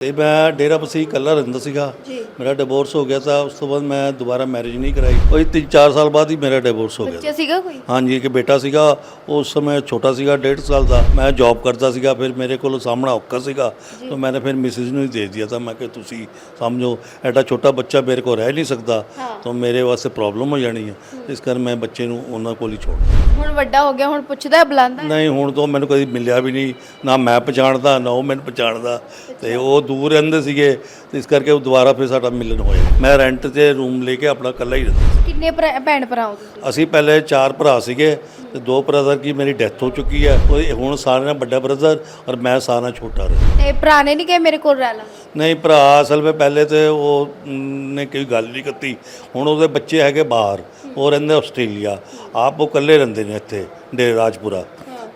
ਤੇ ਮੈਂ ਡੇਰਾ ਬਸੀ ਇਕੱਲਾ ਰਹਿੰਦਾ ਸੀਗਾ। ਮੇਰਾ ਡਿਵੋਰਸ ਹੋ ਗਿਆ ਤਾਂ ਉਸ ਤੋਂ ਬਾਅਦ ਮੈਂ ਦੁਬਾਰਾ ਮੈਰਿਜ ਨਹੀਂ ਕਰਾਈ। ਕੋਈ 3-4 ਸਾਲ ਬਾਅਦ ਹੀ ਮੇਰਾ ਡਿਵੋਰਸ ਹੋ ਗਿਆ। ਬੱਚਾ ਸੀਗਾ ਕੋਈ? ਹਾਂਜੀ ਇੱਕ ਬੇਟਾ ਸੀਗਾ। ਉਸ ਸਮੇਂ ਛੋਟਾ ਸੀਗਾ 1.5 ਸਾਲ ਦਾ। ਮੈਂ ਜੌਬ ਕਰਦਾ ਸੀਗਾ ਫਿਰ ਮੇਰੇ ਕੋਲ ਸਾਹਮਣਾ ਔਖਾ ਸੀਗਾ। ਤਾਂ ਮੈंने ਫਿਰ ਮਿਸਿਸ ਨੂੰ ਹੀ ਦੇ ਦਿਆ ਤਾਂ ਮੈਂ ਕਿ ਤੁਸੀਂ ਸਮਝੋ ਐਡਾ ਛੋਟਾ ਬੱਚਾ ਮੇਰੇ ਕੋਲ ਰਹਿ ਨਹੀਂ ਸਕਦਾ। ਤਾਂ ਮੇਰੇ ਵਾਸਤੇ ਪ੍ਰੋਬਲਮ ਹੋ ਜਾਣੀ ਹੈ। ਇਸ ਕਰਕੇ ਮੈਂ ਬੱਚੇ ਨੂੰ ਉਹਨਾਂ ਕੋਲ ਹੀ ਛੋੜ ਦਿੱਤਾ ਹੁਣ ਵੱਡਾ ਹੋ ਗਿਆ ਹੁਣ ਪੁੱਛਦਾ ਬੁਲਾਉਂਦਾ? ਨਹੀਂ ਹੁਣ ਤੋਂ ਮੈਨੂੰ ਕਦੀ ਮਿਲਿਆ ਵੀ ਨਹੀਂ। ਨਾ ਮੈਂ ਪਛਾਣਦਾ ਨਾ ਉਹ ਮੈਨੂੰ ਪਛਾਣਦਾ। ਤੇ ਉਹ ਦੂਰ ਰਹਿੰਦੇ ਸੀਗੇ ਤੇ ਇਸ ਕਰਕੇ ਉਹ ਦੁਬਾਰਾ ਫਿਰ ਸਾਡਾ ਮਿਲਣ ਹੋਇਆ। ਮੈਂ ਰੈਂਟ ਤੇ ਰੂਮ ਲੈ ਕੇ ਆਪਣਾ ਇਕੱਲਾ ਹੀ ਰਹਿੰਦਾ ਸੀ। ਕਿੰਨੇ ਭਰਾ- ਭੈਣ ਭਰਾ ਹੋ ਤੁਸੀਂ? ਅਸੀਂ ਪਹਿਲੇ ਚਾਰ ਭਰਾ ਸੀਗੇ ਤੇ ਦੋ ਬ੍ਰਦਰ ਕੀ ਮੇਰੀ ਡੈਥ ਹੋ ਚੁੱਕੀ ਹੈ ਉਹ ਹੁਣ ਸਾਰਿਆਂ ਨਾਲ ਵੱਡਾ ਬ੍ਰਦਰ ਔਰ ਮੈਂ ਸਾਰਿਆਂ ਨਾਲ ਛੋਟਾ ਰਿਹਾ ਤੇ ਭਰਾ ਨੇ ਨਹੀਂ ਕਿ ਮੇਰੇ ਕੋਲ ਰਹਿ ਲਾ? ਨਹੀਂ ਭਰਾ ਅਸਲ ਵਿੱਚ ਪਹਿਲੇ ਤੇ ਉਹ ਮ, ਨੇ ਕੋਈ ਗੱਲ ਨਹੀਂ ਕੀਤੀ। ਹੁਣ ਉਹਦੇ ਬੱਚੇ ਹੈਗੇ ਬਾਹਰ ਉਹ ਰਹਿੰਦੇ ਆਸਟ੍ਰੇਲੀਆ। ਆਪ ਉਹ ਇਕੱਲੇ ਰਹਿੰਦੇ ਨੇ ਇੱਥੇ ਡੇ ਰਾਜਪੁਰਾ।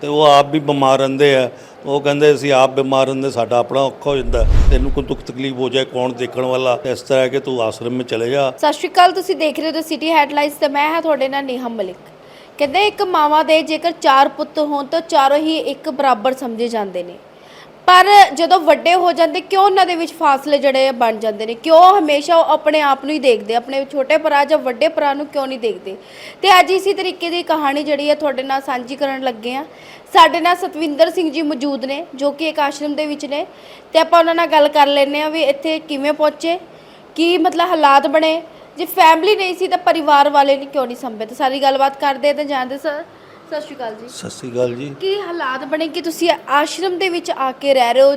ਤੇ ਉਹ ਆਪ ਵੀ ਬਿਮਾਰ ਰਹਿੰਦੇ ਆ। ਉਹ ਕਹਿੰਦੇ, ਅਸੀਂ ਆਪ ਬਿਮਾਰ ਰਹਿੰਦੇ ਸਾਡਾ ਆਪਣਾ ਔਖਾ ਹੋ ਜਾਂਦਾ। ਤੈਨੂੰ ਕੋਈ ਦੁੱਖ ਤਕਲੀਫ ਹੋ ਜਾਏ, ਕੌਣ ਦੇਖਣ ਵਾਲਾ? ਇਸ ਤਰ੍ਹਾਂ ਕਿ ਤੂੰ ਆਸ਼ਰਮ ਵਿੱਚ ਚਲੇ ਜਾ। ਸਤਿ ਸ਼੍ਰੀ ਅਕਾਲ, ਤੁਸੀਂ ਦੇਖ ਰਹੇ ਹੋ ਸਿਟੀ ਹੈਡਲਾਈਨਸ ਤੇ ਮੈਂ ਹਾਂ ਤੁਹਾਡੇ ਨਾਲ ਨੇਹਾ ਮਲਿਕ। ਕਹਿੰਦੇ, ਇੱਕ ਮਾਵਾ ਦੇ ਜੇਕਰ ਚਾਰ ਪੁੱਤ ਹੋਣ, ਤਾਂ ਚਾਰੋਂ ਹੀ ਇੱਕ ਬਰਾਬਰ ਸਮਝੇ ਜਾਂਦੇ ਨੇ। ਪਰ ਜਦੋਂ ਵੱਡੇ ਹੋ ਜਾਂਦੇ, ਕਿਉਂ ਉਹਨਾਂ ਦੇ ਵਿੱਚ ਫਾਸਲੇ ਜਿਹੜੇ ਬਣ ਜਾਂਦੇ ਨੇ? ਕਿਉਂ ਹਮੇਸ਼ਾ ਉਹ ਆਪਣੇ ਆਪ ਨੂੰ ਹੀ ਦੇਖਦੇ ਆਪਣੇ ਛੋਟੇ ਭਰਾ ਜਾਂ ਵੱਡੇ ਭਰਾ ਨੂੰ ਕਿਉਂ ਨਹੀਂ ਦੇਖਦੇ? ਤੇ ਅੱਜ ਇਸੇ ਤਰੀਕੇ ਦੀ ਕਹਾਣੀ ਜਿਹੜੀ ਹੈ ਤੁਹਾਡੇ ਨਾਲ ਸਾਂਝੀ ਕਰਨ ਲੱਗੇ ਆ। ਸਾਡੇ ਨਾਲ ਸਤਵਿੰਦਰ ਸਿੰਘ ਜੀ ਮੌਜੂਦ ਨੇ, ਜੋ ਕਿ ਇੱਕ ਆਸ਼ਰਮ ਦੇ ਵਿੱਚ ਨੇ। ਤੇ ਆਪਾਂ ਉਹਨਾਂ ਨਾਲ ਗੱਲ ਕਰ ਲੈਂਦੇ ਆ ਵੀ ਇੱਥੇ ਕਿਵੇਂ ਪਹੁੰਚੇ, ਕੀ ਮਤਲਬ ਹਾਲਾਤ ਬਣੇ? ਜੇ ਫੈਮਿਲੀ ਨਹੀਂ ਸੀ ਤਾਂ ਪਰਿਵਾਰ ਵਾਲੇ ਨਹੀਂ ਕਿਉਂ ਨਹੀਂ ਸੰਭੇ? ਤੇ ਸਾਰੀ ਗੱਲਬਾਤ ਕਰਦੇ ਤੇ ਜਾਣਦੇ ਸਰ। ਸਤਿ ਸ਼੍ਰੀ ਅਕਾਲ ਜੀ। ਸਤਿ ਸ੍ਰੀ ਅਕਾਲ ਜੀ। ਕੀ ਹਾਲਾਤ ਬਣੇ ਕਿ ਤੁਸੀਂ ਆਸ਼ਰਮ ਦੇ ਵਿੱਚ ਆ ਕੇ ਰਹਿ ਰਹੇ ਹੋ?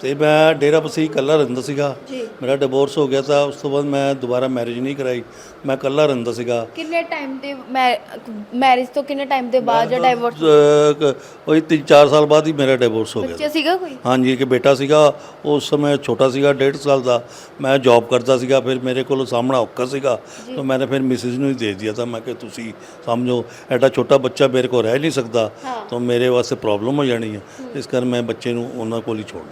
ਤੇ ਮੈਂ ਡੇਰਾ ਬਸੀ ਇਕੱਲਾ ਰਹਿੰਦਾ ਸੀਗਾ। ਮੇਰਾ ਡਿਵੋਰਸ ਹੋ ਗਿਆ ਤਾਂ ਉਸ ਤੋਂ ਬਾਅਦ ਮੈਂ ਦੁਬਾਰਾ ਮੈਰਿਜ ਨਹੀਂ ਕਰਾਈ। ਮੈਂ ਇਕੱਲਾ ਰਹਿੰਦਾ ਸੀਗਾ। ਕਿੰਨੇ ਟਾਈਮ ਦੇ ਮੈਰਿਜ ਤੋਂ ਕਿੰਨੇ ਟਾਈਮ ਦੇ ਬਾਅਦ ਜਾਂ ਕ- ਕੋਈ 3-4 ਸਾਲ ਬਾਅਦ ਹੀ ਮੇਰਾ ਡਿਵੋਰਸ ਹੋ ਗਿਆ। ਬੱਚਾ ਸੀਗਾ ਕੋਈ? ਹਾਂਜੀ ਇੱਕ ਬੇਟਾ ਸੀਗਾ। ਉਸ ਸਮੇਂ ਛੋਟਾ ਸੀਗਾ 1.5 ਸਾਲ ਦਾ। ਮੈਂ ਜੌਬ ਕਰਦਾ ਸੀਗਾ। ਫਿਰ ਮੇਰੇ ਕੋਲ ਸਾਹਮਣਾ ਔਖਾ ਸੀਗਾ। ਤਾਂ ਮੈंने ਫਿਰ ਮਿਸਿਸ ਨੂੰ ਹੀ ਦੇ ਦਿਆ ਤਾਂ ਮੈਂ ਕਿ ਤੁਸੀਂ ਸਮਝੋ ਐਡਾ ਛੋਟਾ ਬੱਚਾ ਮੇਰੇ ਕੋਲ ਰਹਿ ਨਹੀਂ ਸਕਦਾ। ਤਾਂ ਮੇਰੇ ਵਾਸਤੇ ਪ੍ਰੋਬਲਮ ਹੋ ਜਾਣੀ ਹੈ। ਇਸ ਕਰਕੇ ਮੈਂ ਬੱਚੇ ਨੂੰ ਉਹਨਾਂ ਕੋਲ ਹੀ ਛੋੜ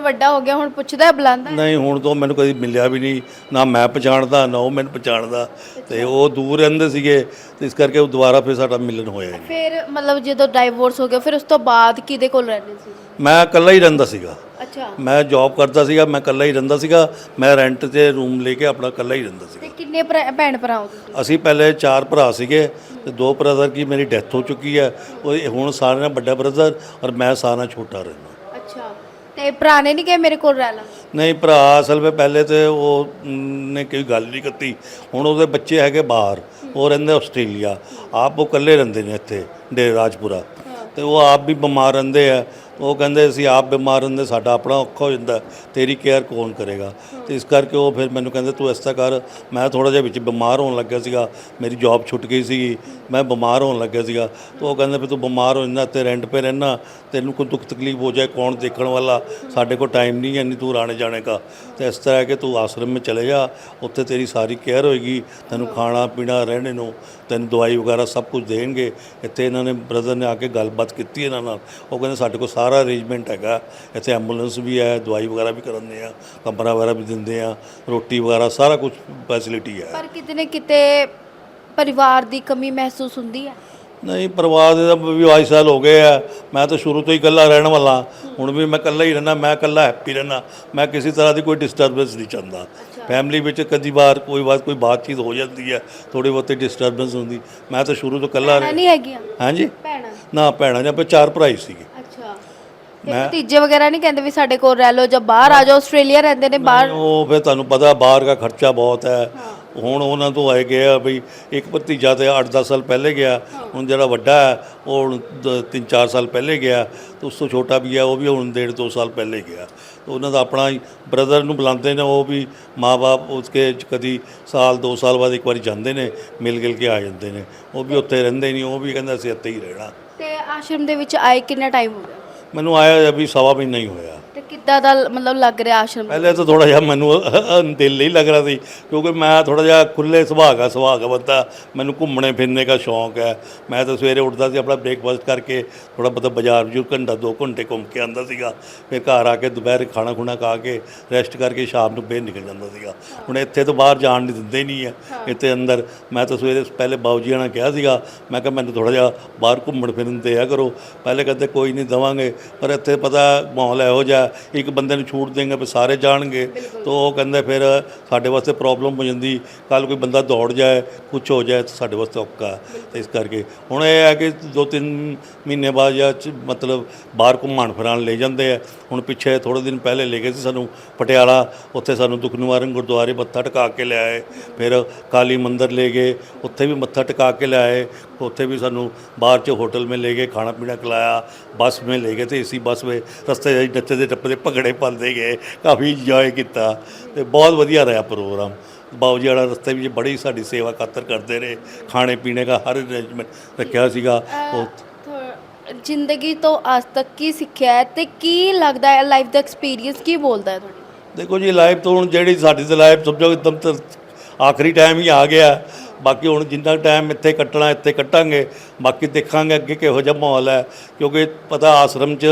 ਹੁਣ ਵੱਡਾ ਹੋ ਗਿਆ ਹੁਣ ਪੁੱਛਦਾ ਹੈ, ਬੁਲਾਉਂਦਾ ਹੈ? ਨਹੀਂ ਹੁਣ ਤੋਂ ਮੈਨੂੰ ਕਦੀ ਮਿਲਿਆ ਵੀ ਨਹੀਂ ਨਾ ਮੈਂ ਪਛਾਣਦਾ ਨਾ ਉਹ ਮੈਨੂੰ ਪਛਾਣਦਾ। ਤੇ ਉਹ ਦੂਰ ਰਹਿੰਦੇ ਸੀਗੇ ਤੇ ਇਸ ਕਰਕੇ ਉਹ ਦੁਬਾਰਾ ਫਿਰ ਸਾਡਾ ਮਿਲਣ ਹੋਇਆ ਨਹੀਂ। ਫਿਰ ਮਤਲਬ ਜਦੋਂ ਡਾਈਵੋਰਸ ਹੋ ਗਿਆ ਫਿਰ ਉਸ ਤੋਂ ਬਾਅਦ ਕਿਹਦੇ ਕੋਲ ਰਹਿੰਦੇ ਸੀ? ਮੈਂ ਇਕੱਲਾ ਹੀ ਰਹਿੰਦਾ ਸੀਗਾ। ਅੱਛਾ। ਮੈਂ ਜੌਬ ਕਰਦਾ ਸੀਗਾ ਮੈਂ ਇਕੱਲਾ ਹੀ ਰਹਿੰਦਾ ਸੀਗਾ। ਮੈਂ ਰੈਂਟ ਤੇ ਰੂਮ ਲੈ ਕੇ ਆਪਣਾ ਇਕੱਲਾ ਹੀ ਰਹਿੰਦਾ ਸੀਗਾ। ਤੇ ਕਿੰਨੇ ਭਰਾ- ਭੈਣ ਭਰਾ ਹੋ ਤੁਸੀਂ? ਅਸੀਂ ਪਹਿਲੇ ਚਾਰ ਭਰਾ ਸੀਗੇ ਤੇ ਦੋ ਬ੍ਰਦਰ ਕੀ ਮੇਰੀ ਡੈਥ ਹੋ ਚੁੱਕੀ ਹੈ। ਉਹ ਹੁਣ ਸਾਰਿਆਂ ਨਾਲ ਵੱਡਾ ਬ੍ਰਦਰ ਔਰ ਮੈਂ ਸਾਰਿਆਂ ਨਾਲ ਛੋਟਾ ਰਹਿੰਦਾ। ਤੇ ਭਰਾ ਨੇ ਨਹੀਂ ਕਿ ਮੇਰੇ ਕੋਲ ਰਹਿ ਲਾ? ਨਹੀਂ ਭਰਾ ਅਸਲ ਵਿੱਚ ਪਹਿਲੇ ਤੇ ਉਹ ਨੇ ਕੋਈ ਗੱਲ ਨਹੀਂ ਕੀਤੀ। ਹੁਣ ਉਹਦੇ ਬੱਚੇ ਹੈਗੇ ਬਾਹਰ ਉਹ ਰਹਿੰਦੇ ਆਸਟ੍ਰੇਲੀਆ। ਆਪ ਉਹ ਇਕੱਲੇ ਰਹਿੰਦੇ ਨੇ ਇੱਥੇ ਡੇ ਰਾਜਪੁਰਾ। ਤੇ ਉਹ ਆਪ ਵੀ ਬਿਮਾਰ ਰਹਿੰਦੇ ਆ। ਉਹ ਕਹਿੰਦੇ, ਅਸੀਂ ਆਪ ਬਿਮਾਰ ਹੁੰਦੇ, ਸਾਡਾ ਆਪਣਾ ਔਖਾ ਹੋ ਜਾਂਦਾ, ਤੇਰੀ ਕੇਅਰ ਕੌਣ ਕਰੇਗਾ? ਤੇ ਇਸ ਕਰਕੇ ਉਹ ਫਿਰ ਮੈਨੂੰ ਕਹਿੰਦੇ, ਤੂੰ ਇਸ ਤਰ੍ਹਾਂ ਕਰ, ਮੈਂ ਥੋੜਾ ਜਿਹਾ ਵਿੱਚ ਬਿਮਾਰ ਹੋਣ ਲੱਗਿਆ ਸੀਗਾ, ਮੇਰੀ ਜੌਬ ਛੁੱਟ ਗਈ ਸੀਗੀ, ਮੈਂ ਬਿਮਾਰ ਹੋਣ ਲੱਗਿਆ ਸੀਗਾ। ਤੇ ਉਹ ਕਹਿੰਦੇ ਵੀ ਤੂੰ ਬਿਮਾਰ ਹੋ ਜਾਂਦਾ ਤੇ ਰੈਂਟ 'ਤੇ ਰਹਿਣਾ, ਤੈਨੂੰ ਕੋਈ ਦੁੱਖ ਤਕਲੀਫ ਹੋ ਜਾਏ, ਕੌਣ ਦੇਖਣ ਵਾਲਾ? ਸਾਡੇ ਕੋਲ ਟਾਈਮ ਨਹੀਂ ਹੈ ਇੰਨੀ ਤੂੰ ਆਣੇ ਜਾਣੇ ਦਾ। ਤੇ ਇਸ ਤਰ੍ਹਾਂ ਹੈ ਕਿ ਤੂੰ ਆਸ਼ਰਮ ਵਿੱਚ ਚਲੇ ਜਾ, ਉੱਥੇ ਤੇਰੀ ਸਾਰੀ ਕੇਅਰ ਹੋਏਗੀ, ਤੈਨੂੰ ਖਾਣਾ, ਪੀਣਾ, ਰਹਿਣੇ ਨੂੰ, ਤੈਨੂੰ ਦਵਾਈ ਵਗੈਰਾ ਸਭ ਕੁਝ ਦੇਣਗੇ। ਇੱਥੇ ਇਹਨਾਂ ਨੇ ਬ੍ਰਦਰ ਨੇ ਆ ਕੇ ਗੱਲਬਾਤ ਕੀਤੀ ਇਹਨਾਂ ਨਾਲ। ਉਹ ਕਹਿੰਦੇ, ਸਾਡੇ ਕੋਲ ਸਾਰਾ ਅਰੇਂਜਮੈਂਟ ਹੈਗਾ। ਇੱਥੇ ਐਂਬੂਲੈਂਸ ਵੀ ਹੈ ਦਵਾਈ ਵਗੈਰਾ ਵੀ ਕਰਾਉਂਦੇ ਆ ਕਮਰਾ ਵਗੈਰਾ ਵੀ ਦਿੰਦੇ ਆ ਰੋਟੀ ਵਗੈਰਾ ਸਾਰਾ ਕੁਝ ਫੈਸਿਲਿਟੀ ਹੈ। ਪਰ ਕਿਤੇ ਨਾ ਕਿਤੇ ਪਰਿਵਾਰ ਦੀ ਕਮੀ ਮਹਿਸੂਸ ਹੁੰਦੀ ਹੈ? ਨਹੀਂ ਪਰਿਵਾਰ ਦੇ ਤਾਂ ਵੀ 22 ਸਾਲ ਹੋ ਗਏ ਆ। ਮੈਂ ਤਾਂ ਸ਼ੁਰੂ ਤੋਂ ਹੀ ਇਕੱਲਾ ਰਹਿਣ ਵਾਲਾ। ਹੁਣ ਵੀ ਮੈਂ ਇਕੱਲਾ ਹੀ ਰਹਿਣਾ ਮੈਂ ਇਕੱਲਾ ਹੈਪੀ ਰਹਿਣਾ ਮੈਂ ਕਿਸੇ ਤਰ੍ਹਾਂ ਦੀ ਕੋਈ ਡਿਸਟਰਬੈਂਸ ਨਹੀਂ ਚਾਹੁੰਦਾ। ਫੈਮਿਲੀ ਵਿੱਚ ਕਦੀ ਵਾਰ ਕੋਈ ਬਾਤ ਕੋਈ ਬਾਤਚੀਤ ਹੋ ਜਾਂਦੀ ਹੈ ਥੋੜੀ ਬਹੁਤੀ ਡਿਸਟਰਬੈਂਸ ਹੁੰਦੀ। ਮੈਂ ਤਾਂ ਸ਼ੁਰੂ ਤੋਂ ਇਕੱਲਾ ਭੈਣਾਂ ਨਹੀਂ ਹੈਗੀਆਂ? ਹਾਂਜੀ। ਭੈਣਾਂ? ਨਾ ਭੈਣਾਂ ਜਾਂ ਆਪਾਂ ਚਾਰ ਭਰਾ ਹੀ ਸੀਗੇ। ਤੇ ਭਤੀਜੇ ਵਗੈਰਾ ਨਹੀਂ ਕਹਿੰਦੇ ਵੀ ਸਾਡੇ ਕੋਲ ਰਹਿ ਲਓ ਜਾਂ ਬਾਹਰ ਆ ਜਾਓ ਆਸਟ੍ਰੇਲੀਆ ਰਹਿੰਦੇ ਨੇ ਬਾਹਰ। ਉਹ ਫਿਰ ਤੁਹਾਨੂੰ ਪਤਾ ਬਾਹਰ ਦਾ ਖਰਚਾ ਬਹੁਤ ਹੈ। ਹੁਣ ਉਹਨਾਂ ਤੋਂ ਆਏ ਗਏ ਆ ਵੀ ਇੱਕ ਭਤੀਜਾ ਤੇ 8-10 ਸਾਲ ਪਹਿਲੇ ਗਿਆ ਹੁਣ ਜਿਹੜਾ ਵੱਡਾ ਹੈ ਉਹ ਹੁਣ 3-4 ਸਾਲ ਪਹਿਲੇ ਗਿਆ ਤੇ ਉਸ ਤੋਂ ਛੋਟਾ ਵੀ ਹੈ ਉਹ ਵੀ ਹੁਣ ਡੇਢ ਦੋ ਸਾਲ ਪਹਿਲੇ ਗਿਆ। ਤੇ ਉਹਨਾਂ ਦਾ ਆਪਣਾ ਬ੍ਰਦਰ ਨੂੰ ਬੁਲਾਉਂਦੇ ਨੇ ਉਹ ਵੀ ਮਾਪੇ ਉਸਕੇ ਕਦੀ ਸਾਲ 2 ਸਾਲ ਬਾਅਦ ਇੱਕ ਵਾਰੀ ਜਾਂਦੇ ਨੇ ਮਿਲ ਗਿਲ ਕੇ ਆ ਜਾਂਦੇ ਨੇ। ਉਹ ਵੀ ਉੱਥੇ ਰਹਿੰਦੇ ਨਹੀਂ ਉਹ ਵੀ ਕਹਿੰਦਾ ਅਸੀਂ ਇੱਥੇ ਹੀ ਰਹਿਣਾ। ਤੇ ਆਸ਼ਰਮ ਦੇ ਵਿੱਚ ਆਏ ਕਿੰਨਾ ਟਾਈਮ ਹੋ ਗਿਆ? ਮੈਨੂੰ ਆਇਆ ਵੀ ਸਵਾ ਮਹੀਨਾ ਹੀ ਹੋਇਆ। ਤੇ ਕਿੱਦਾਂ ਦਾ ਮਤਲਬ ਲੱਗ ਰਿਹਾ ਆਸ਼ਰਮ? ਪਹਿਲੇ ਤਾਂ ਥੋੜਾ ਜਿਹਾ ਮੈਨੂੰ ਦਿਲ ਨਹੀਂ ਲੱਗ ਰਿਹਾ ਸੀ ਕਿਉਂਕਿ ਮੈਂ ਥੋੜਾ ਜਿਹਾ ਖੁੱਲੇ ਸੁਭਾਅ ਦਾ ਸੁਭਾਅ ਦਾ ਬੰਦਾ ਮੈਨੂੰ ਘੁੰਮਣੇ ਫਿਰਨੇ ਦਾ ਸ਼ੌਂਕ ਹੈ। ਮੈਂ ਤਾਂ ਸਵੇਰੇ ਉੱਠਦਾ ਸੀ ਆਪਣਾ ਬ੍ਰੇਕਫਾਸਟ ਕਰਕੇ ਥੋੜਾ ਬਹੁਤਾ ਬਾਜ਼ਾਰ ਵਜੂ ਘੰਟਾ ਦੋ ਘੰਟੇ ਘੁੰਮ ਕੇ ਆਂਦਾ ਸੀਗਾ। ਫਿਰ ਘਰ ਆ ਕੇ ਦੁਪਹਿਰ ਖਾਣਾ ਖੁਣਾ ਖਾ ਕੇ ਰੈਸਟ ਕਰਕੇ ਸ਼ਾਮ ਨੂੰ ਫੇਰ ਨਿਕਲ ਜਾਂਦਾ ਸੀਗਾ। ਹੁਣ ਇੱਥੇ ਤੋਂ ਬਾਹਰ ਜਾਣ ਨਹੀਂ ਦਿੰਦੇ ਨਹੀਂ ਹੈ ਇੱਥੇ ਅੰਦਰ। ਮੈਂ ਤਾਂ ਸਵੇਰੇ ਪਹਿਲੇ ਬਾਊਜੀ ਨਾਲ ਕਿਹਾ ਸੀਗਾ ਮੈਂ ਕਿਹਾ ਮੈਨੂੰ ਥੋੜਾ ਜਿਹਾ ਬਾਹਰ ਘੁੰਮਣ ਫਿਰਨ ਦਿਆ ਕਰੋ। ਪਹਿਲੇ ਕਹਿੰਦੇ ਕੋਈ ਨਹੀਂ ਦਵਾਂਗੇ ਪਰ ਇੱਥੇ ਪਤਾ ਮਾਹੌਲ ਇਹੋ ਜਿਹਾ ਆ ਇੱਕ ਬੰਦੇ ਨੂੰ ਛੂਟ ਦੇਂਗੇ ਵੀ ਸਾਰੇ ਜਾਣਗੇ। ਤਾਂ ਉਹ ਕਹਿੰਦੇ ਫਿਰ ਸਾਡੇ ਵਾਸਤੇ ਪ੍ਰੋਬਲਮ ਹੋ ਜਾਂਦੀ ਕੱਲ ਕੋਈ ਬੰਦਾ ਦੌੜ ਜਾਏ ਕੁਝ ਹੋ ਜਾਏ ਤਾਂ ਸਾਡੇ ਵਾਸਤੇ। ਤੇ ਇਸ ਕਰਕੇ ਹੁਣ ਇਹ ਹੈ ਕਿ ਦੋ ਤਿੰਨ ਮਹੀਨੇ ਬਾਅਦ ਜਾਂ ਮਤਲਬ ਬਾਹਰ ਘੁੰਮਾਣ ਫਿਰਾਣ ਲੈ ਜਾਂਦੇ ਆ। ਹੁਣ ਪਿੱਛੇ ਥੋੜੇ ਦਿਨ ਪਹਿਲੇ ਲੈ ਗਏ ਸੀ ਸਾਨੂੰ ਪਟਿਆਲਾ ਉੱਥੇ ਸਾਨੂੰ ਦੁੱਖ ਨਿਵਾਰਨ ਗੁਰਦੁਆਰੇ ਮੱਥਾ ਟਿਕਾ ਕੇ ਲਿਆਏ ਫਿਰ ਕਾਲੀ ਮੰਦਿਰ ਲੈ ਗਏ ਉੱਥੇ ਵੀ ਮੱਥਾ ਟਿਕਾ ਕੇ ਲਿਆਏ ਉੱਥੇ ਵੀ ਸਾਨੂੰ ਬਾਹਰ ਚ ਹੋਟਲ में ਲੈ ਗਏ ਖਾਣਾ ਪੀਣਾ ਖਿਲਾਇਆ ਬੱਸ में ਲੈ ਗਏ ਤੇ ਇਸੀ ਬੱਸ ਵਿੱਚ ਰਸਤੇ 'ਚ ਨੱਚਦੇ ਟੱਪਦੇ ਭੰਗੜੇ ਪਾਉਂਦੇ ਗਏ ਕਾਫੀ ਇੰਜੋਏ ਕੀਤਾ ਤੇ ਬਹੁਤ ਵਧੀਆ ਰਿਹਾ ਪ੍ਰੋਗਰਾਮ ਬਾਊ ਜੀ ਵਾਲਾ ਰਸਤੇ ਵਿੱਚ ਬੜੀ ਸਾਡੀ ਸੇਵਾ ਖਾਤਰ ਕਰਦੇ ਰਹੇ ਖਾਣੇ ਪੀਣੇ ਦਾ ਹਰ ਅਰੇਂਜਮੈਂਟ ਰੱਖਿਆ ਸੀਗਾ। ਉਹ ਜ਼ਿੰਦਗੀ ਤੋਂ ਅੱਜ ਤੱਕ ਕੀ ਸਿੱਖਿਆ ਹੈ ਤੇ ਕੀ ਲੱਗਦਾ ਹੈ ਲਾਈਫ ਦਾ ਐਕਸਪੀਰੀਅੰਸ ਕੀ ਬੋਲਦਾ ਹੈ ਤੁਹਾਡੀ? ਦੇਖੋ ਜੀ ਲਾਈਫ ਤੋਂ ਹੁਣ ਜਿਹੜੀ ਸਾਡੀ ਤੇ ਲਾਈਫ ਸਮਝੋ ਇੱਕਦਮ ਤਾਂ ਆਖਰੀ ਟਾਈਮ ਹੀ ਆ ਗਿਆ। ਬਾਕੀ ਹੁਣ ਜਿੰਨਾ ਟਾਈਮ ਇੱਥੇ ਕੱਟਣਾ, ਇੱਥੇ ਕੱਟਾਂਗੇ, ਬਾਕੀ ਦੇਖਾਂਗੇ ਅੱਗੇ ਕਿਹੋ ਜਿਹਾ ਮਾਹੌਲ ਹੈ। ਕਿਉਂਕਿ ਪਤਾ ਆਸ਼ਰਮ 'ਚ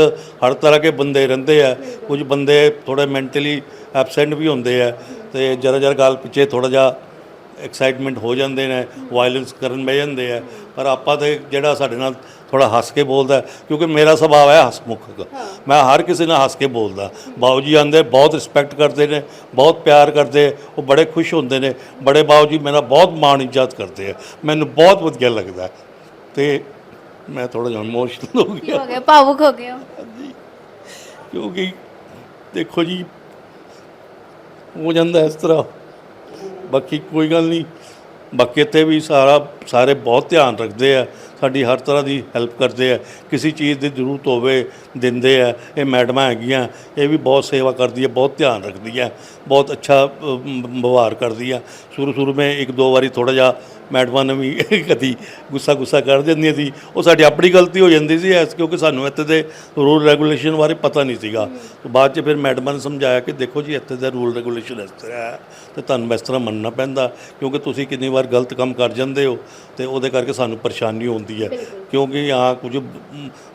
ਹਰ ਤਰ੍ਹਾਂ ਦੇ ਬੰਦੇ ਰਹਿੰਦੇ ਆ। ਕੁਝ ਬੰਦੇ ਥੋੜੇ ਮੈਂਟਲੀ ਐਬਸੈਂਟ ਵੀ ਹੁੰਦੇ ਆ ਤੇ ਜਰਾ ਜਰਾ ਗੱਲ ਪਿੱਛੇ ਥੋੜਾ ਜਿਹਾ ਐਕਸਾਈਟਮੈਂਟ ਹੋ ਜਾਂਦੇ ਨੇ ਵਾਇਲੈਂਸ ਕਰਨ ਬਹਿ ਜਾਂਦੇ ਆ। ਪਰ ਆਪਾਂ ਤੇ ਜਿਹੜਾ ਸਾਡੇ ਨਾਲ ਥੋੜਾ ਹੱਸ ਕੇ ਬੋਲਦਾ ਕਿਉਂਕਿ ਮੇਰਾ ਸੁਭਾਅ ਹੈ ਹਸਮੁਖ। ਮੈਂ ਹਰ ਕਿਸੇ ਨਾਲ ਹੱਸ ਕੇ ਬੋਲਦਾ ਬਾਊ ਜੀ ਆਂਦੇ ਬਹੁਤ ਰਿਸਪੈਕਟ ਕਰਦੇ ਨੇ ਬਹੁਤ ਪਿਆਰ ਕਰਦੇ ਉਹ ਬੜੇ ਖੁਸ਼ ਹੁੰਦੇ ਨੇ। ਬੜੇ ਬਾਊ ਜੀ ਮੇਰਾ ਬਹੁਤ ਮਾਣ ਇੱਜ਼ਤ ਕਰਦੇ ਆ। ਮੈਨੂੰ ਬਹੁਤ ਵਧੀਆ ਲੱਗਦਾ। ਤੇ ਮੈਂ ਥੋੜਾ ਜਿਹਾ ਇਮੋਸ਼ਨਲ ਹੋ ਗਿਆ। ਹੋ ਗਿਆ? ਭਾਵੁਕ ਹੋ ਹੋ। ਕਿਉਂਕਿ ਦੇਖੋ ਜੀ ਹੋ ਜਾਂਦਾ ਇਸ ਤਰ੍ਹਾਂ। ਬਾਕੀ ਕੋਈ ਗੱਲ ਨਹੀਂ। ਬਾਕੀ ਇੱਥੇ ਵੀ ਸਾਰਾ, ਸਾਰੇ ਬਹੁਤ ਧਿਆਨ ਰੱਖਦੇ ਆ, ਸਾਡੀ ਹਰ ਤਰ੍ਹਾਂ ਦੀ ਹੈਲਪ ਕਰਦੇ ਆ, ਕਿਸੇ ਚੀਜ਼ ਦੀ ਜ਼ਰੂਰਤ ਹੋਵੇ ਦਿੰਦੇ ਆ, ਇਹ ਮੈਡਮਾਂ ਹੈਗੀਆਂ, ਇਹ ਵੀ ਬਹੁਤ ਸੇਵਾ ਕਰਦੀ ਹੈ ਬਹੁਤ ਧਿਆਨ ਰੱਖਦੀ ਹੈ ਬਹੁਤ ਅੱਛਾ ਵਿਵਹਾਰ ਕਰਦੀ ਆ। ਸ਼ੁਰੂ ਸ਼ੁਰੂ ਮੈਂ ਇੱਕ ਦੋ ਵਾਰੀ ਥੋੜਾ ਜਿਹਾ ਮੈਡਮਾਂ ਨੇ ਵੀ ਕਦੀ ਗੁੱਸਾ ਗੁੱਸਾ ਕਰ ਦਿੰਦੀਆਂ ਸੀ। ਉਹ ਸਾਡੀ ਆਪਣੀ ਗਲਤੀ ਹੋ ਜਾਂਦੀ ਸੀ ਐਸ ਕਿਉਂਕਿ ਸਾਨੂੰ ਇੱਥੇ ਦੇ ਰੂਲ ਰੈਗੂਲੇਸ਼ਨ ਬਾਰੇ ਪਤਾ ਨਹੀਂ ਸੀਗਾ। ਬਾਅਦ 'ਚ ਫਿਰ ਮੈਡਮਾਂ ਨੇ ਸਮਝਾਇਆ ਕਿ ਦੇਖੋ ਜੀ, ਇੱਥੇ ਦਾ ਰੂਲ ਰੈਗੂਲੇਸ਼ਨ ਇਸ ਤਰ੍ਹਾਂ ਹੈ। ਤੇ ਤੁਹਾਨੂੰ ਇਸ ਤਰ੍ਹਾਂ ਮੰਨਣਾ ਪੈਂਦਾ, ਕਿਉਂਕਿ ਤੁਸੀਂ ਕਿੰਨੀ ਵਾਰ ਗਲਤ ਕੰਮ ਕਰ ਜਾਂਦੇ ਹੋ। ਤੇ ਉਹਦੇ ਕਰਕੇ ਸਾਨੂੰ ਪਰੇਸ਼ਾਨੀ ਹੁੰਦੀ ਹੈ। ਕਿਉਂਕਿ ਆ ਕੁਝ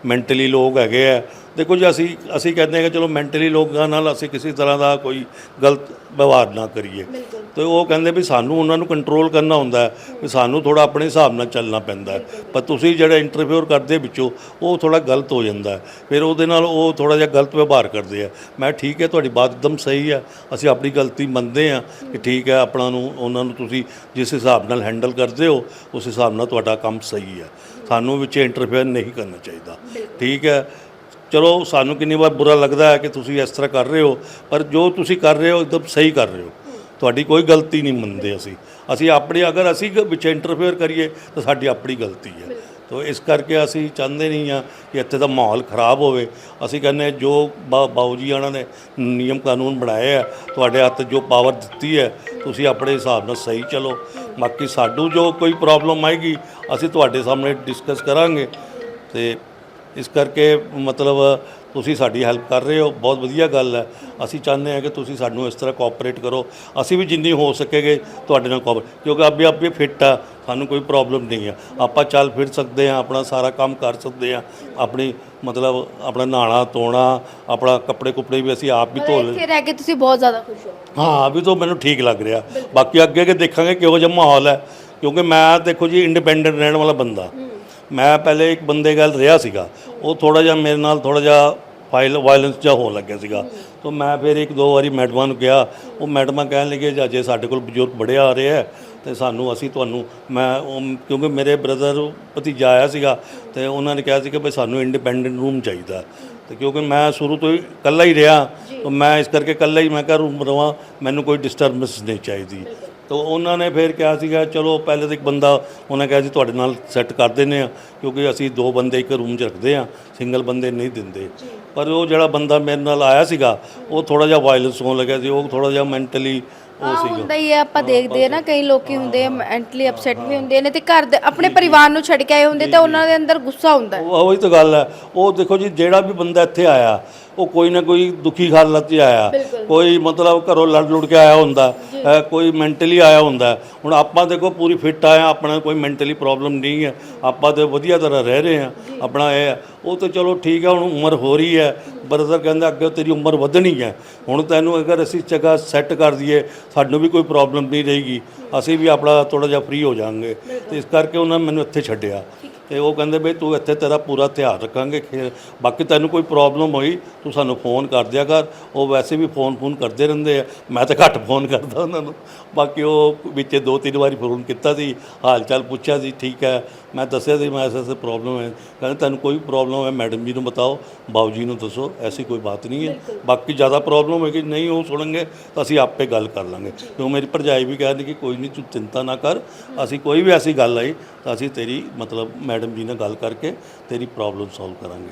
ਮੈਂਟਲੀ ਲੋਕ ਹੈਗੇ ਆ। ਦੇਖੋ ਜੀ ਅਸੀਂ ਅਸੀਂ ਕਹਿੰਦੇ ਹਾਂ ਕਿ ਚਲੋ ਮੈਂਟਲੀ ਲੋਕਾਂ ਨਾਲ ਅਸੀਂ ਕਿਸੇ ਤਰ੍ਹਾਂ ਦਾ ਕੋਈ ਗਲਤ ਵਿਵਹਾਰ ਨਾ ਕਰੀਏ। ਤੇ ਉਹ ਕਹਿੰਦੇ ਵੀ ਸਾਨੂੰ ਉਹਨਾਂ ਨੂੰ ਕੰਟਰੋਲ ਕਰਨਾ ਹੁੰਦਾ ਵੀ ਸਾਨੂੰ ਥੋੜਾ ਆਪਣੇ ਹਿਸਾਬ ਨਾਲ ਚੱਲਣਾ ਪੈਂਦਾ ਪਰ ਤੁਸੀਂ ਜਿਹੜਾ ਇੰਟਰਫੇਅਰ ਕਰਦੇ ਵਿੱਚੋਂ ਉਹ ਥੋੜਾ ਗਲਤ ਹੋ ਜਾਂਦਾ ਫਿਰ ਉਹਦੇ ਨਾਲ ਉਹ ਥੋੜਾ ਜਿਹਾ ਗਲਤ ਵਿਵਹਾਰ ਕਰਦੇ ਆ। ਮੈਂ ਠੀਕ ਹੈ ਤੁਹਾਡੀ ਬਾਤ ਇੱਕਦਮ ਸਹੀ ਹੈ। ਅਸੀਂ ਆਪਣੀ ਗਲਤੀ ਮੰਨਦੇ ਆ ਕਿ ਠੀਕ ਹੈ ਆਪਣਾ ਨੂੰ ਉਹਨਾਂ ਨੂੰ ਤੁਸੀਂ ਜਿਸ ਹਿਸਾਬ ਨਾਲ ਹੈਂਡਲ ਕਰਦੇ ਹੋ ਉਸ ਹਿਸਾਬ ਨਾਲ ਤੁਹਾਡਾ ਕੰਮ ਸਹੀ ਹੈ। ਸਾਨੂੰ ਵਿੱਚ ਇੰਟਰਫੇਅਰ ਨਹੀਂ ਕਰਨਾ ਚਾਹੀਦਾ। ਠੀਕ ਹੈ। ਚਲੋ, ਸਾਨੂੰ ਕਿੰਨੀ ਵਾਰ ਬੁਰਾ ਲੱਗਦਾ ਹੈ ਕਿ ਤੁਸੀਂ ਇਸ ਤਰ੍ਹਾਂ ਕਰ ਰਹੇ ਹੋ, ਪਰ ਜੋ ਤੁਸੀਂ ਕਰ ਰਹੇ ਹੋ, ਇੱਕਦਮ ਸਹੀ ਕਰ ਰਹੇ ਹੋ। ਤੁਹਾਡੀ ਕੋਈ ਗਲਤੀ ਨਹੀਂ ਮੰਨਦੇ ਅਸੀਂ। ਅਸੀਂ ਆਪਣੀ, ਅਗਰ ਅਸੀਂ ਵਿੱਚ ਇੰਟਰਫੇਅਰ ਕਰੀਏ, ਤਾਂ ਸਾਡੀ ਆਪਣੀ ਗਲਤੀ ਹੈ। ਤੋ ਇਸ ਕਰਕੇ ਅਸੀਂ ਚਾਹੁੰਦੇ ਨਹੀਂ ਆ ਕਿ ਇੱਥੇ ਦਾ ਮਾਹੌਲ ਖਰਾਬ ਹੋਵੇ। ਅਸੀਂ ਕਹਿੰਦੇ ਜੋ ਬਾ- ਬਾਊ ਜੀ ਉਹਨਾਂ ਨੇ ਨਿਯਮ ਕਾਨੂੰਨ ਬਣਾਏ ਆ, ਤੁਹਾਡੇ ਹੱਥ ਜੋ ਪਾਵਰ ਦਿੱਤੀ ਹੈ, ਤੁਸੀਂ ਆਪਣੇ ਹਿਸਾਬ ਨਾਲ ਸਹੀ ਚਲੋ। ਬਾਕੀ ਸਾਨੂੰ ਜੋ ਕੋਈ ਪ੍ਰੋਬਲਮ ਆਏਗੀ ਅਸੀਂ ਤੁਹਾਡੇ ਸਾਹਮਣੇ ਡਿਸਕਸ ਕਰਾਂਗੇ ਤੇ ਇਸ ਕਰਕੇ ਮਤਲਬ ਤੁਸੀਂ ਸਾਡੀ ਹੈਲਪ ਕਰ ਰਹੇ ਹੋ ਬਹੁਤ ਵਧੀਆ ਗੱਲ ਹੈ। ਅਸੀਂ ਚਾਹੁੰਦੇ ਹਾਂ ਕਿ ਤੁਸੀਂ ਸਾਨੂੰ ਇਸ ਤਰ੍ਹਾਂ ਕੋਆਪਰੇਟ ਕਰੋ। ਅਸੀਂ ਵੀ ਜਿੰਨੀ ਹੋ ਸਕੇਗੇ ਤੁਹਾਡੇ ਨਾਲ ਕੋਆਪਰੇਟ ਕਿਉਂਕਿ ਆਪੇ ਆਪੇ ਫਿੱਟ ਆ ਸਾਨੂੰ ਕੋਈ ਪ੍ਰੋਬਲਮ ਨਹੀਂ ਹੈ ਆਪਾਂ ਚੱਲ ਫਿਰ ਸਕਦੇ ਹਾਂ ਆਪਣਾ ਸਾਰਾ ਕੰਮ ਕਰ ਸਕਦੇ ਹਾਂ। ਆਪਣੀ ਮਤਲਬ ਆਪਣਾ ਨਹਾਣਾ ਧੋਣਾ ਆਪਣਾ ਕੱਪੜੇ ਕੁਪੜੇ ਵੀ ਅਸੀਂ ਆਪ ਵੀ ਧੋ ਲੈ ਇੱਥੇ ਰਹਿ ਕੇ ਤੁਸੀਂ ਬਹੁਤ ਜ਼ਿਆਦਾ ਖੁਸ਼ ਹੋ। ਹਾਂ ਅਭੀ ਤੋਂ ਮੈਨੂੰ ਠੀਕ ਲੱਗ ਰਿਹਾ। ਬਾਕੀ ਅੱਗੇ ਅੱਗੇ ਦੇਖਾਂਗੇ ਕਿਹੋ ਜਿਹਾ ਮਾਹੌਲ ਹੈ। ਕਿਉਂਕਿ ਮੈਂ ਦੇਖੋ ਜੀ ਇੰਡੀਪੈਂਡੈਂਟ ਰਹਿਣ ਵਾਲਾ ਬੰਦਾ। ਮੈਂ ਪਹਿਲੇ ਇੱਕ ਬੰਦੇ ਗੱਲ ਰਿਹਾ ਸੀਗਾ। ਉਹ ਥੋੜਾ ਜਿਹਾ ਮੇਰੇ ਨਾਲ ਥੋੜਾ ਜਿਹਾ ਫਾਈਲ ਵਾਇਲੈਂਸ ਜਿਹਾ ਹੋਣ ਲੱਗਿਆ ਸੀਗਾ। ਤਾਂ ਮੈਂ ਫਿਰ ਇੱਕ ਦੋ ਵਾਰੀ ਮੈਡਮਾਂ ਨੂੰ ਕਿਹਾ ਉਹ ਮੈਡਮਾਂ ਕਹਿਣ ਲੱਗੇ ਜੀ ਅਜੇ ਸਾਡੇ ਕੋਲ ਬਜ਼ੁਰਗ ਬੜੇ ਆ ਰਹੇ ਆ ਤੇ ਸਾਨੂੰ ਅਸੀਂ ਤੁਹਾਨੂੰ ਮੈਂ ਉਹ- ਕਿਉਂਕਿ ਮੇਰੇ ਬ੍ਰਦਰ ਭਤੀਜਾ ਆਇਆ ਸੀਗਾ ਤੇ ਉਹਨਾਂ ਨੇ ਕਿਹਾ ਸੀ ਕਿ ਭਈ ਸਾਨੂੰ ਇੰਡੀਪੈਂਡੈਂਟ ਰੂਮ ਚਾਹੀਦਾ। ਤੇ ਕਿਉਂਕਿ ਮੈਂ ਸ਼ੁਰੂ ਤੋਂ ਹੀ ਇਕੱਲਾ ਹੀ ਰਿਹਾ ਤਾਂ ਮੈਂ ਇਸ ਕਰਕੇ ਇਕੱਲਾ ਹੀ ਮੈਂ ਕਿਹਾ ਰੂਮ ਰਵਾਂ ਮੈਨੂੰ ਕੋਈ ਡਿਸਟਰਬੈਂਸ ਨਹੀਂ ਚਾਹੀਦੀ। ਤਾਂ ਉਹਨਾਂ ਨੇ ਫਿਰ ਕਿਹਾ ਸੀਗਾ ਚਲੋ ਪਹਿਲੇ ਤਾਂ ਇੱਕ ਬੰਦਾ ਉਹਨੇ ਕਿਹਾ ਜੀ ਤੁਹਾਡੇ ਨਾਲ ਸੈੱਟ ਕਰ ਦਿੰਦੇ ਆ ਕਿਉਂਕਿ ਅਸੀਂ ਦੋ ਬੰਦੇ ਇੱਕ ਰੂਮ 'ਚ ਰੱਖਦੇ ਆ ਸਿੰਗਲ ਬੰਦੇ ਨਹੀਂ ਦਿੰਦੇ। ਪਰ ਉਹ ਜਿਹੜਾ ਬੰਦਾ ਮੇਰੇ ਨਾਲ ਆਇਆ ਸੀਗਾ ਉਹ ਥੋੜਾ ਜਿਹਾ ਵਾਇਲੈਂਸ ਹੋਣ ਲੱਗਿਆ ਸੀ ਉਹ ਥੋੜਾ ਜਿਹਾ ਮੈਂਟਲੀ ਉਹ ਸੀਗਾ। ਹੁੰਦਾ ਹੀ ਹੈ ਆਪਾਂ ਦੇਖਦੇ ਆ ਨਾ ਕਈ ਲੋਕੀ ਹੁੰਦੇ ਆ ਮੈਂਟਲੀ ਅਪਸੈਟ ਵੀ ਹੁੰਦੇ ਨੇ ਤੇ ਘਰ ਦੇ ਆਪਣੇ ਪਰਿਵਾਰ ਨੂੰ ਛੱਡ ਕੇ ਆਏ ਹੁੰਦੇ ਤਾਂ ਉਹਨਾਂ ਦੇ ਅੰਦਰ ਗੁੱਸਾ ਹੁੰਦਾ ਹੈ। ਉਹ ਉਹੀ ਤਾਂ ਗੱਲ ਹੈ। ਉਹ ਦੇਖੋ ਜੀ ਜਿਹੜਾ ਵੀ ਬੰਦਾ ਇੱਥੇ ਆਇਆ ਉਹ ਕੋਈ ਨਾ ਕੋਈ ਦੁਖੀ ਹਾਲਤ 'ਚ ਆਇਆ। ਕੋਈ ਮਤਲਬ ਘਰੋਂ ਲੜ ਲੁੜ ਕੇ ਆਇਆ ਹੁੰਦਾ ਕੋਈ ਮੈਂਟਲੀ ਆਇਆ ਹੁੰਦਾ। ਹੁਣ ਆਪਾਂ ਦੇਖੋ ਪੂਰੀ ਫਿੱਟ ਆਇਆ ਆਪਣਾ ਕੋਈ ਮੈਂਟਲੀ ਪ੍ਰੋਬਲਮ ਨਹੀਂ ਹੈ। ਆਪਾਂ ਤੇ ਵਧੀਆ ਤਰ੍ਹਾਂ ਰਹਿ ਰਹੇ ਹਾਂ। ਆਪਣਾ ਇਹ। ਉਹ ਤਾਂ ਚਲੋ ਠੀਕ ਹੈ ਹੁਣ ਉਮਰ ਹੋ ਰਹੀ ਹੈ। ਬਰਦਰ ਕਹਿੰਦਾ ਅੱਗੇ ਤੇਰੀ ਉਮਰ ਵਧਣੀ ਹੈ। ਹੁਣ ਤੈਨੂੰ ਅਗਰ ਅਸੀਂ ਜਗ੍ਹਾ ਸੈੱਟ ਕਰ ਦਈਏ ਸਾਨੂੰ ਵੀ ਕੋਈ ਪ੍ਰੋਬਲਮ ਨਹੀਂ ਰਹੇਗੀ। ਅਸੀਂ ਵੀ ਆਪਣਾ ਥੋੜਾ ਜਿਹਾ ਫ੍ਰੀ ਹੋ ਜਾਾਂਗੇ ਤੇ ਇਸ ਕਰਕੇ ਉਹਨਾਂ ਨੇ ਮੈਨੂੰ ਇੱਥੇ ਛੱਡਿਆ। ਤੇ ਉਹ ਕਹਿੰਦੇ ਬਈ ਤੂੰ ਇੱਥੇ ਤੇਰਾ ਪੂਰਾ ਧਿਆਨ ਰੱਖਾਂਗੇ ਬਾਕੀ ਤੈਨੂੰ ਕੋਈ ਪ੍ਰੋਬਲਮ ਹੋਈ ਤੂੰ ਸਾਨੂੰ ਫੋਨ ਕਰ ਦਿਆ ਕਰ। ਉਹ ਵੈਸੇ ਵੀ ਫੋਨ ਫੋਨ ਕਰਦੇ ਰਹਿੰਦੇ ਆ। ਮੈਂ ਤਾਂ ਘੱਟ ਫੋਨ ਕਰਦਾ ਉਹਨਾਂ ਨੂੰ। ਬਾਕੀ ਉਹ ਵਿੱਚ ਦੋ ਤਿੰਨ ਵਾਰੀ ਫੋਨ ਕੀਤਾ ਸੀ ਹਾਲ ਚਾਲ ਪੁੱਛਿਆ ਸੀ ਠੀਕ ਹੈ। ਮੈਂ ਦੱਸਿਆ ਸੀ ਮੈਂ ਐਸੇ ਐਸੇ ਪ੍ਰੋਬਲਮ ਹੈ। ਕਹਿੰਦੇ ਤੈਨੂੰ ਕੋਈ ਪ੍ਰੋਬਲਮ ਹੈ ਮੈਡਮ ਜੀ ਨੂੰ ਬਤਾਓ ਬਾਊ ਜੀ ਨੂੰ ਦੱਸੋ ਐਸੀ ਕੋਈ ਬਾਤ ਨਹੀਂ ਹੈ। ਬਾਕੀ ਜ਼ਿਆਦਾ ਪ੍ਰੋਬਲਮ ਹੈ ਕਿ ਨਹੀਂ ਉਹ ਸੁਣਨਗੇ ਤਾਂ ਅਸੀਂ ਆਪੇ ਗੱਲ ਕਰ ਲਾਂਗੇ। ਕਿਉਂ ਮੇਰੀ ਭਰਜਾਈ ਵੀ ਕਹਿੰਦੀ ਕਿ ਕੋਈ ਨਹੀਂ ਤੂੰ ਚਿੰਤਾ ਨਾ ਕਰ। ਅਸੀਂ ਕੋਈ ਵੀ ਐਸੀ ਗੱਲ ਆਈ ਤਾਂ ਅਸੀਂ ਤੇਰੀ ਮਤਲਬ ਮੈਡਮ ਜੀ ਨਾਲ ਗੱਲ ਕਰਕੇ ਤੇਰੀ ਪ੍ਰੋਬਲਮ ਸੋਲਵ ਕਰਾਂਗੇ।